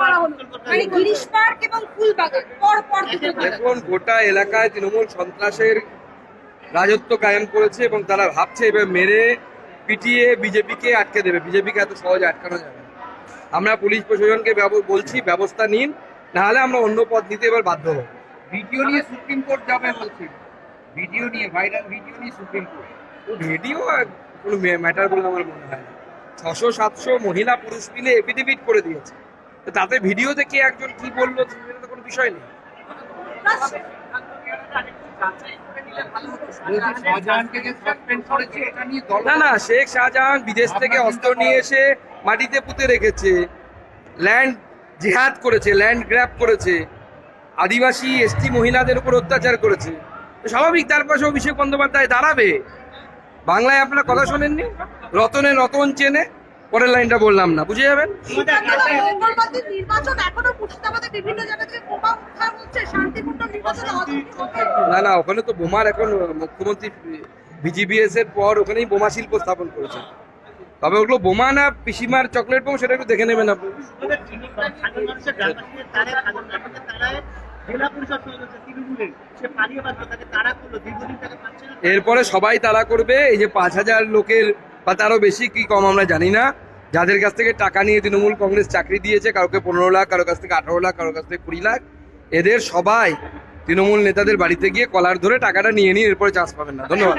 করা হলো। মানে গিরিশ পার্ক এবং ফুলবাগান পর পর দেখুন গোটা এলাকায় তৃণমূল সন্ত্রাসের রাজত্ব কায়েম করেছে এবং তারা ভাবছে এবার মেরে পিটিয়ে বিজেপিকে আটকে দেবে। বিজেপিকে এত সহজে আটকানো যাবে। আমরা পুলিশ প্রশাসনকে বলছি ব্যবস্থা নিন নাহলে আমরা অন্য পথ নিতে এবার বাধ্য হব। ভিডিও নিয়ে সুপ্রিম কোর্ট যাবে বলছে। ভিডিও নিয়ে ভাইরাল ভিডিও নিয়ে সুপ্রিম কোর্ট। ভিডিও কোনো ম্যাটার বলে আমার মনে হয় ছশো সাতশো মহিলা পুরুষ মিলে এফিডেভিট করে দিয়েছে। তাতে ভিডিওতে কে একজন কি বলল সেটা তো কোনো বিষয় নেই। না না শেখ শাহজাহান বিদেশ থেকে অস্ত্র নিয়ে এসে মাটিতে পুঁতে রেখেছে ল্যান্ড জিহাদ করেছে ল্যান্ড গ্র্যাব করেছে আদিবাসী এসটি মহিলাদের উপর অত্যাচার করেছে। স্বাভাবিক তার পাশে অভিষেক বন্দ্যোপাধ্যায় দাঁড়াবে। বাংলায় আপনারা কথা শোনেননি? রতনে রতন চেনে। পরের লাইনটা বললাম না বুঝে যাবেন? না। না ওখানে তো বোমার এখন মুখ্যমন্ত্রী বিজিবিএস এর পর ওখানেই বোমা শিল্প স্থাপন করেছে। তবে ওগুলো বোমা না পিসিমার চকলেট বোম সেটা একটু দেখে নেবেন আপনি। এরপরে সবাই তারা করবে এই যে পাঁচ হাজার লোকের বা তারও বেশি কি কম আমরা জানি না। যাদের কাছ থেকে টাকা নিয়ে তৃণমূল কংগ্রেস চাকরি দিয়েছে কারোকে পনেরো লাখ, কারও কাছ থেকে আঠারো লাখ, কারও কাছ থেকে কুড়ি লাখ, এদের সবাই তৃণমূল নেতাদের বাড়িতে গিয়ে কলার ধরে টাকাটা নিয়ে নিয়ে এরপরে চাষ পাবেন না। ধন্যবাদ।